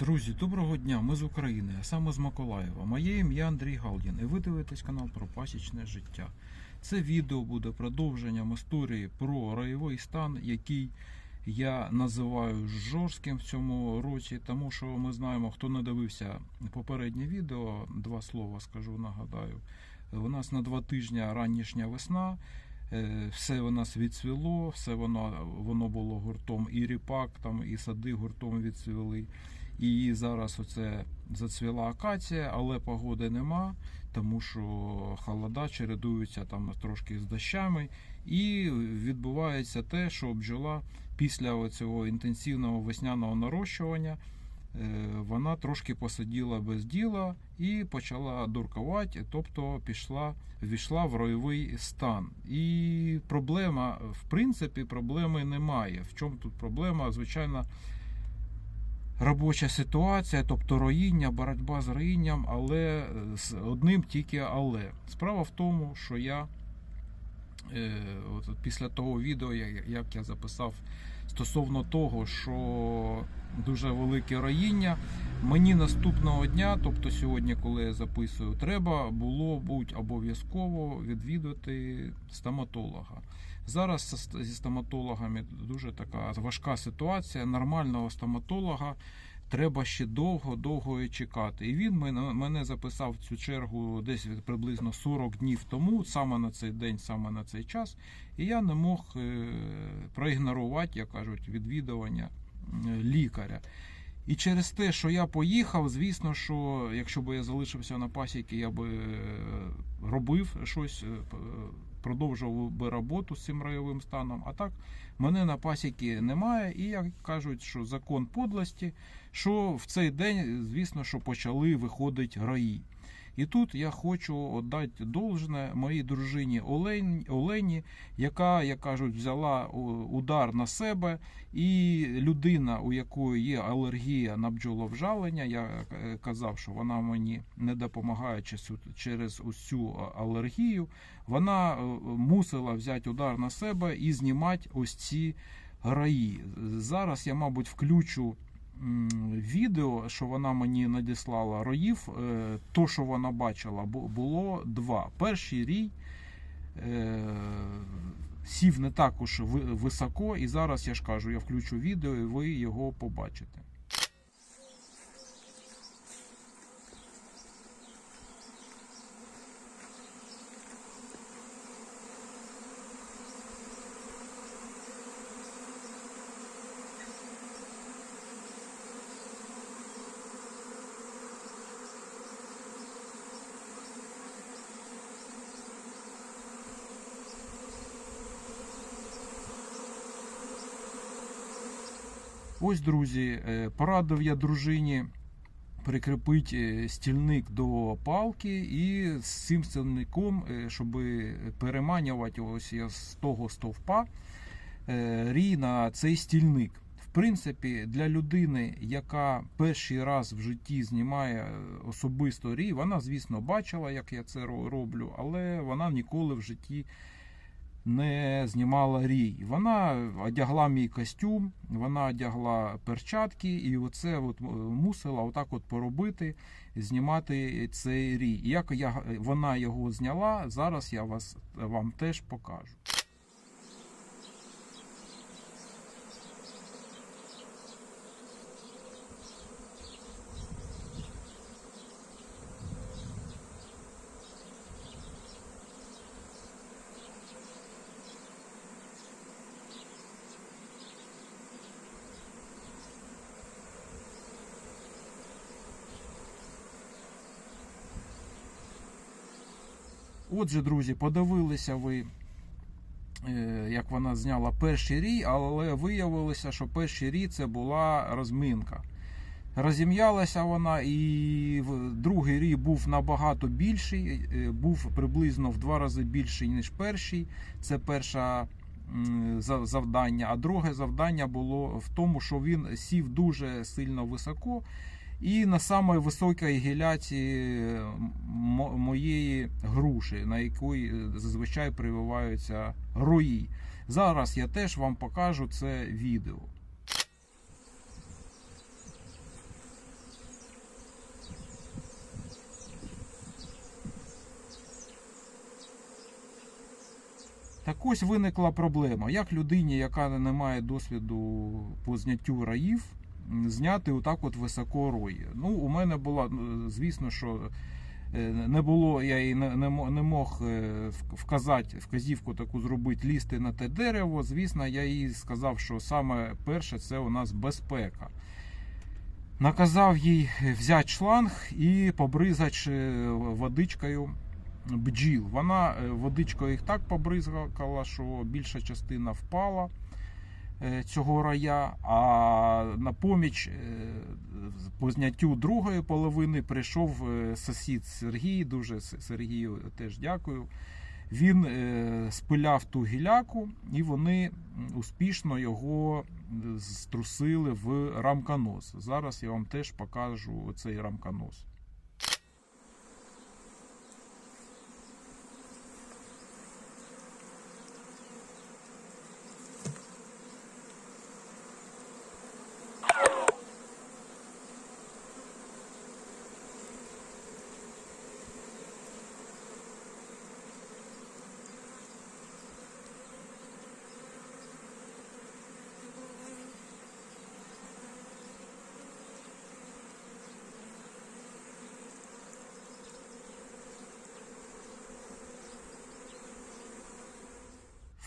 Друзі, доброго дня! Ми з України, а саме з Миколаєва. Моє ім'я Андрій Галдін, і ви дивитесь канал про пасічне життя. Це відео буде продовженням історії про райовий стан, який я називаю жорстким в цьому році, тому що ми знаємо, хто не дивився попереднє відео, два слова скажу, нагадаю. У нас на два тижні ранішня весна. Е, Все у нас відцвіло, все воно, воно було гуртом і ріпак, там, і сади гуртом відцвіли. І зараз оце зацвіла акація, але погоди нема, тому що холода чередуються там трошки з дощами. І відбувається те, що бджола після цього інтенсивного весняного нарощування е, вона трошки посиділа без діла і почала дуркувати, тобто пішла, війшла в ройовий стан. І проблема, в принципі, проблеми немає. В чому тут проблема? Звичайно, робоча ситуація, тобто роїння, боротьба з роїнням, але з одним тільки але. Справа в тому, що я от після того відео, як я записав стосовно того, що дуже велике роїння, мені наступного дня, тобто сьогодні, коли я записую, треба було бути обов'язково відвідати стоматолога. Зараз зі стоматологами дуже така важка ситуація. Нормального стоматолога треба ще довго-довго чекати. І він мене, мене записав цю чергу десь приблизно 40 днів тому, саме на цей день, саме на цей час. І я не мог е, проігнорувати, як кажуть, відвідування е, лікаря. І через те, що я поїхав, звісно, що якщо б я залишився на пасіки, я би е, робив щось, продовжував би роботу з цим райовим станом. А так мене на пасіки немає, і як кажуть, що закон подлості, що в цей день, звісно, що почали виходити раї. І тут я хочу віддати должне моїй дружині Олені, Олені, яка, як кажуть, взяла удар на себе, і людина, у якої є алергія на бджоловжалення, я е, казав, що вона мені не допомагає через, ось цю алергію, вона е, мусила взяти удар на себе і знімати ось ці раї. Зараз я, мабуть, включу відео, що вона мені надіслала роїв. Е, То, що вона бачила, бу- було два. Перший рій е, сів не так уж високо, і зараз я ж кажу, я включу відео, і ви його побачите. Ось, друзі, е, порадив я дружині прикріпити е, стільник до палки, і з цим стільником, щоб переманювати ось я з того стовпа е, рій на цей стільник. В принципі, для людини, яка перший раз в житті знімає е, особисто рій, вона, звісно, бачила, як я це ро- роблю, але вона ніколи в житті не знімала рій. Вона одягла мій костюм, вона одягла перчатки, і оце от е, мусила отак от поробити, знімати цей рій. Як я, вона його зняла, зараз я вас, вам теж покажу. Отже, друзі, подивилися ви, е, як вона зняла перший рій, але виявилося, що перший рій це була розминка. Розім'ялася вона, і другий рій був набагато більший, е, був приблизно в два рази більший, ніж перший. Це перше завдання. А друге завдання було в тому, що він сів дуже сильно високо. І на самій високій гіляці моєї груші, на якій е, зазвичай прививаються рої. Зараз я теж вам покажу це відео. Так ось виникла проблема. Як людині, яка не має досвіду по зняттю раїв, зняти отак от високо рої. Ну, у мене була, ну, звісно, що е, не було, я і не, не, мог е, вказати, вказівку таку зробити, лізти на те дерево. Звісно, я їй сказав, що саме перше це у нас безпека. Наказав їй взяти шланг і побризати е, водичкою бджіл. Вона водичкою їх так побризкала, що більша частина впала цього рая. А на поміч е, по зняттю другої половини прийшов е, сусід Сергій. Дуже Сергію теж дякую. Він е, спиляв ту гіляку, і вони успішно його е, струсили в рамконос. Зараз я вам теж покажу цей рамконос.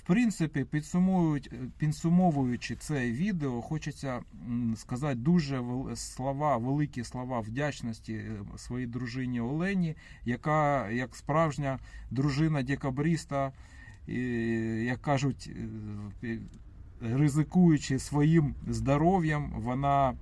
Принципі, підсумовуючи це відео, хочеться сказати дуже слова, великі слова вдячності е, своїй дружині Олені, яка, як справжня дружина декабріста, як кажуть, е, ризикуючи своїм здоров'ям, вона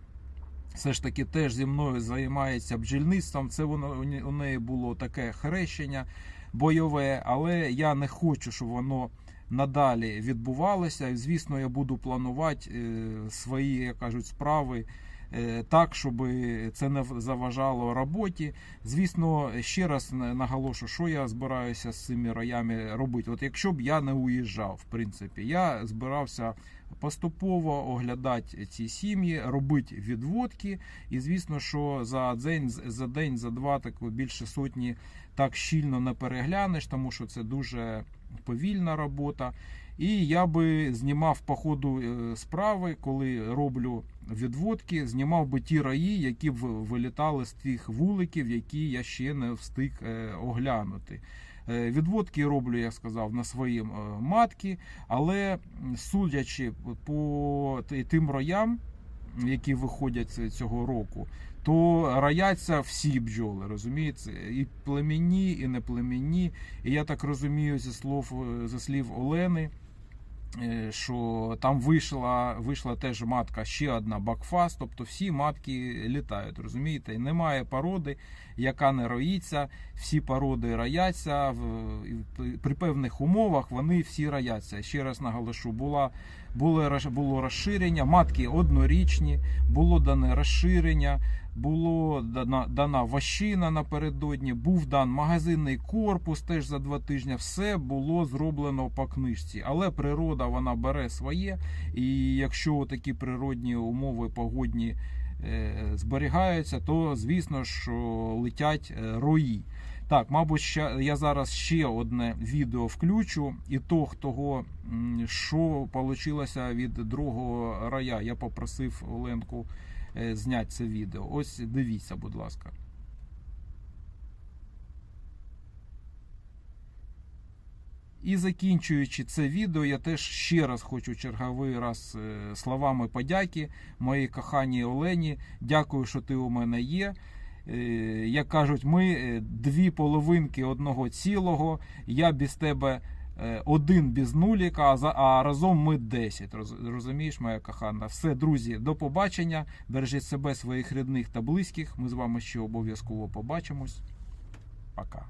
все ж таки теж зі мною займається бджільництвом. Це воно у неї було таке хрещення бойове, але я не хочу, щоб воно надалі відбувалося. І, Звісно, я буду планувати е, свої, як кажуть, справи. е, Так, щоб це не заважало роботі. Звісно, ще раз на- наголошу, що я збираюся з цими роями робити. От якщо б я не уїжджав, в принципі, я збирався поступово оглядати ці сім'ї, робити відводки. І звісно, що за день, за день, за два, так більше сотні так щільно не переглянеш, тому що це дуже повільна робота. І я би знімав по ходу е, справи, коли роблю відводки, знімав би ті раї, які б вилітали з тих вуликів, які я ще не встиг е, оглянути. Е, Відводки роблю, як сказав, на своїм матки, але судячи по тим роям, які виходять цього року, то раяться всі бджоли, розумієте? І племінні, і неплемінні. І я так розумію зі слов е, зі слів Олени. е, Що там вийшла, вийшла теж матка ще одна бакфаст, тобто всі матки літають, розумієте? І немає породи, яка не роїться, всі породи рояться при певних умовах вони всі рояться. Ще раз наголошу, була було, було розширення, матки однорічні, було дане розширення, було дана, дана ващина напередодні, був дан магазинний корпус теж за два тижні. Все було зроблено по книжці. Але природа вона бере своє. І якщо такі природні умови погодні е, зберігаються, то звісно, що летять е, рої. Так, мабуть, я зараз ще одне відео включу. І то, того, що вийшло від другого рая. Я попросив Оленку зняти це відео. Ось дивіться, будь ласка. І закінчуючи це відео, я теж ще раз хочу черговий раз е, словами подяки моїй коханій Олені. Дякую, що ти у мене є. Е, Як кажуть, ми е, дві половинки одного цілого. Я без тебе е, один без нуліка, а разом ми 10. Розумієш, моя кохана? Все, друзі, до побачення. Бережіть себе, своїх рідних та близьких. Ми з вами ще обов'язково побачимось. Пока.